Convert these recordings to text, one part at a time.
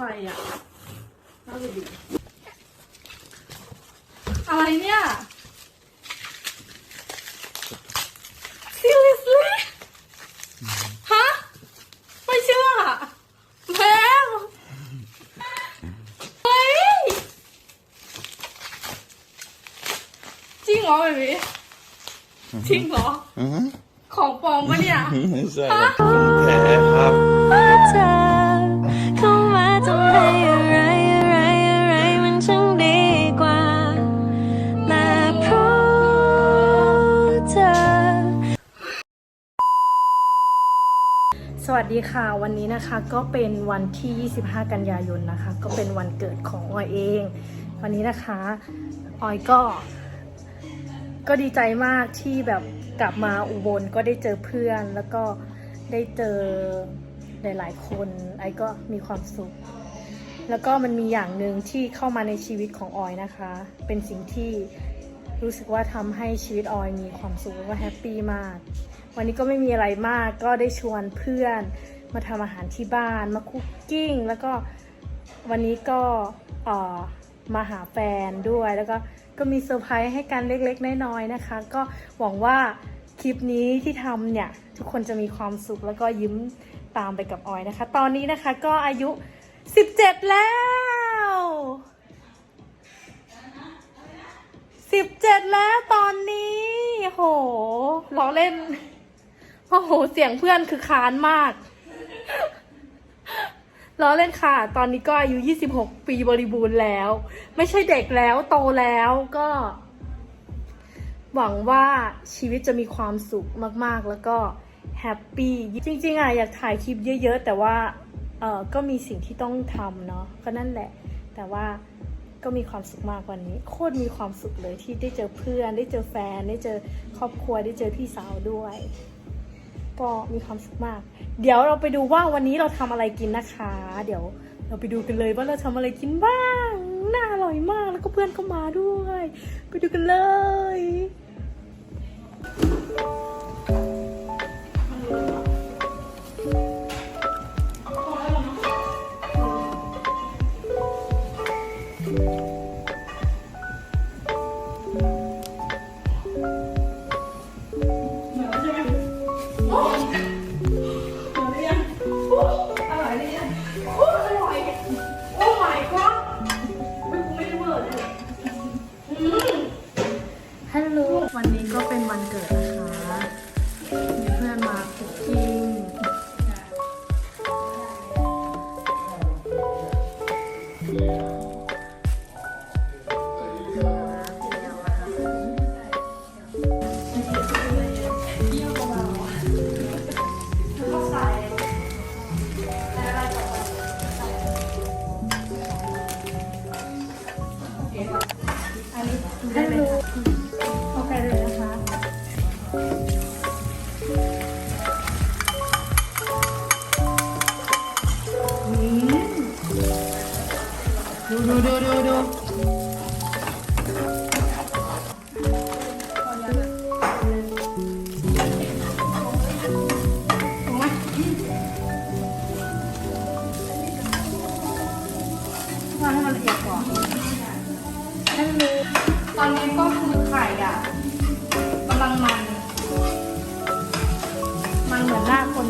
อะไรอะน่าจะดีอะไรเนี่ย seriously ฮะ ไม่เชื่อแมวเฮ้ย จริงเหรอแบบนี้จริงเหรออือฮึของปลอมปะเนี่ย ไม่ใช่หรอกของแท้ครับ เธอเข้ามาทำ ให้อะไรอะไรอะไรมันช่างดีกว่า และเพราะเธอ สวัสดีค่ะวันนี้นะคะก็เป็นวันที่ 25 กันยายนนะคะ ก็เป็นวันเกิดของออยเอง วันนี้นะคะออยก็ ก็ดีใจมากที่แบบกลับมาอุบลก็ได้เจอเพื่อน แล้วก็ได้เจอหลายๆคนไอก็มีความสุข แล้วก็มันมีอย่างหนึ่งที่เข้ามาในชีวิตของออยนะคะ เป็นสิ่งที่รู้สึกว่าทำให้ชีวิตออยมีความสุขแล้วก็แฮปปี้มาก วันนี้ก็ไม่มีอะไรมาก ก็ได้ชวนเพื่อนมาทำอาหารที่บ้าน มาคุกกิ้ง แล้วก็วันนี้ก็มาหาแฟนด้วย แล้วก็ก็มีเซอร์ไพรส์ให้กันเล็กๆ น้อยๆนะคะ ก็หวังว่าคลิปนี้ที่ทำเนี่ย ทุกคนจะมีความสุขแล้วก็ยิ้มตามไปกับออยนะคะ ตอนนี้นะคะก็อายุ 17แล้วสิบเจ็ดแล้วตอนนี้ โหล้อเล่นโอ้โห เสียงเพื่อนคือค้านมากล้อเล่นค่ะ ตอนนี้ก็อายุ 26 ปีบริบูรณ์แล้ว ไม่ใช่เด็กแล้วโตแล้วก็ หวังว่าชีวิตจะมีความสุขมากๆ แล้วก็แฮปปี้ จริง ๆอะอยากถ่ายคลิปเยอะ ๆ แต่ว่า เออก็มีสิ่งที่ต้องทำเนาะก็นั่นแหละ แต่ว่าก็มีความสุขมากวันนี้ โคตรมีความสุขเลยที่ได้เจอเพื่อน ได้เจอแฟน ได้เจอครอบครัวได้เจอพี่สาวด้วย ก็มีความสุขมาก เดี๋ยวเราไปดูว่าวันนี้เราทำอะไรกินนะคะ เดี๋ยวเราไปดูกันเลยว่าเราทำอะไรกินบ้างน่าอร่อยมากแล้วก็เพื่อนก็มาด้วย ไปดูกันเลย ไรต่อไปอันนี้ดูได้ไหมคะโอเคเลยนะคะ ดูดูดูดูดู ให้มันรู้ตอนนี้ก็คือไข่อะกำลังมัน มันเหมือนหน้าคน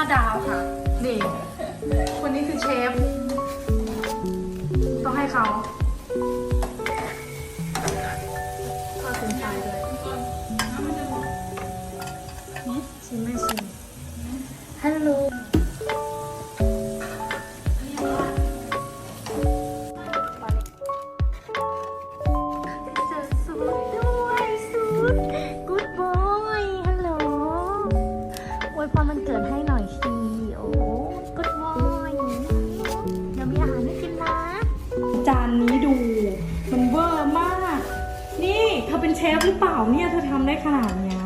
5 ดาวค่ะ นี่ คนนี้คือเชฟ ต้องให้เขาขอบคุณชายด้วยชิมไม่ชิมฮัลโหล เธอเป็นเชฟหรือเปล่าเนี่ยเธอทำได้ขนาดเนี้ย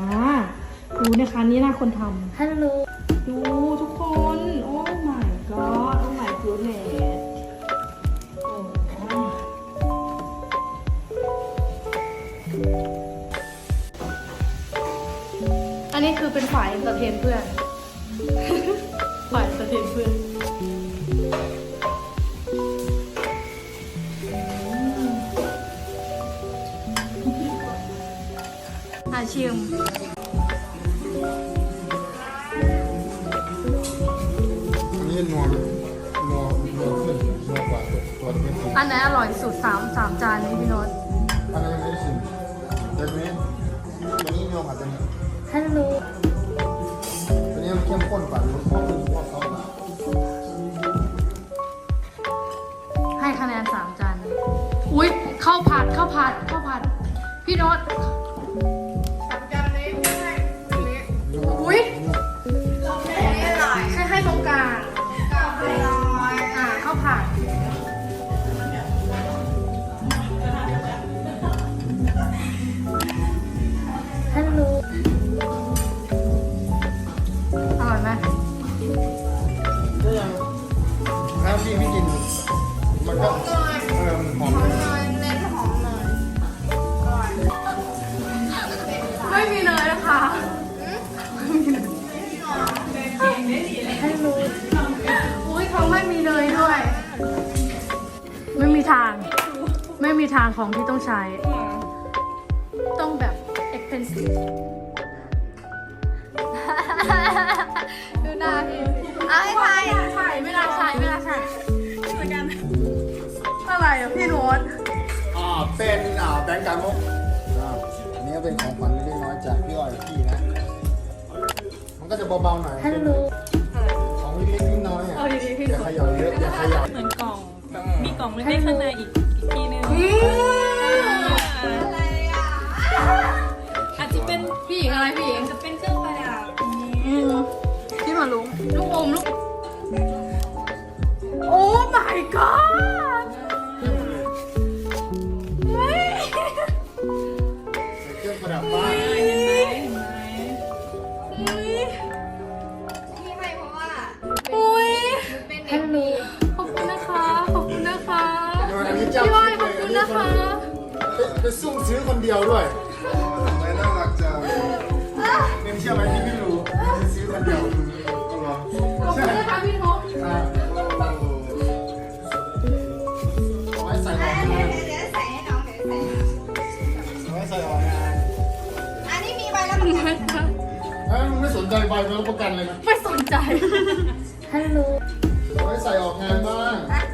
ดูนะคะนี่หน้าคนทำฮัลโหลดูทุกคน โอ้ my god โอ้ my goodness โอ้อันนี้คือเป็นฝ่ายเอนเตอร์เทนเพื่อน ฝ่ายเอนเตอร์เทนเพื่อน ชิม อันนี้นัวนัวนัวขึ้นนัวกว่าตัวตัวที่ไม่กินอันไหนอร่อยสุดสามสามจานนี้พี่โน้ตอันนี้ไม่ได้ชิมแต่ตัวนี้ตัวนี้นัวกว่าตัวนี้ฮัลโหลตัวนี้มันเข้มข้นกว่ารู้ข้นกว่าเขาให้คะแนนสามจานนี้อุ้ยข้าวผัดข้าวผัดข้าวผัด พี่โน้ตอุ้ ม่มีทางของที่ต้องใช้ ต้องแบบ expensive ดูหน้าพี่ไอ้ไทยใช่ไม่น่าใช่ไม่น่าใช่เหมือนกันอะไรอะพี่โน้ตอ่าเป็นอ่าแบงก์การมกอ่าอันนี้ก็เป็นของขวัญเล็กน้อยจากพี่อ้อยกับพี่นะ มันก็จะเบาๆหน่อยฮัลโหลของเล็กๆน้อยๆอะเอาดีๆพี่อย่าเขย่าเยอะอย่าเขย่าเหมือนกล่องแบบมีกล่องเล็กๆข้างในอีก อีกทีนึงอาจจะเป็นพี่หญิงอะไรพี่หญิงจะเป็นเครื่องประดับพี่มาลุงลูกอมลูกโอ้ my god เฮ้ยเครื่องประดับบ้านเห็นไหมเห็นไหม ไปไปซุ่มซื้อคนเดียวด้วยไม่น่ารักจังเนมเชื่อไหมที่ไม่รู้ไปซื้อคนเดียวก็รอขอบคุณนะคะพี่นกอ่าเอาไว้ใส่ออกงานเอาไว้ใส่ออกงานอันนี้มีใบรับประกันเอ้ยมึงไม่สนใจใบรับประกันเลยนะไม่สนใจฮัลโหลเอาไว้ใส่ออกงานบ้างอะเอาลอง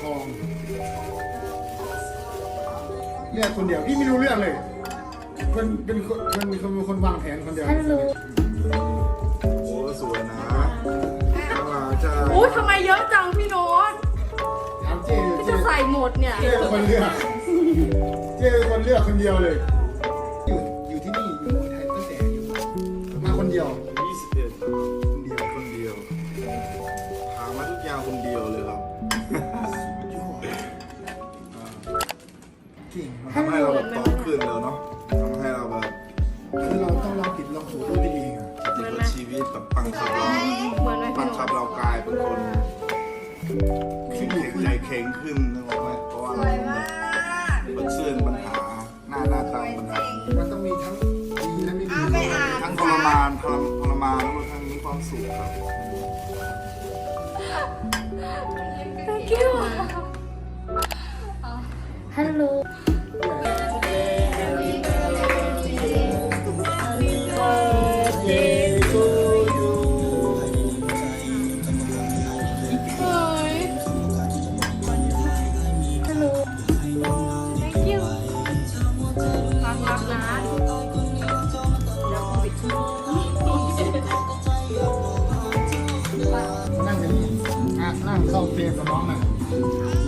พื่อนน่ะชอบทองเรียกคนเดียวพี่ไม่รู้เรื่องเลยเพื่อนเป็นคนเพื่อนเป็นคนเป็นคนวางแผนคนเดียวฮัลโหลโอ้สวยนะน่ารักจ้าโอ้ยทำไมเยอะจังพี่โน้ตถามเจ๊พี่เจ๊จะใส่หมดเนี่ย เจ๊เป็นคนเลือกเจ๊เป็นคนเลือกคนเดียวเลย อยู่อยู่ที่นี่อยู่เมืองไทยตั้งแต่อยู่มาคนเดียว พเรากลายเป็นคนเข็งใจแข็งขึ้นนึกออกไหมเพราะว่าเราวยเนเสื่อนปัญหาหน้าหน้าตายปัญหามันต้องมีทั้งดีและไม่ดีทั้งทรมานทรมานแล้วก็ทั้งมีความสุขครับ Thank you hello ข้าเกมกับน้องหน่อ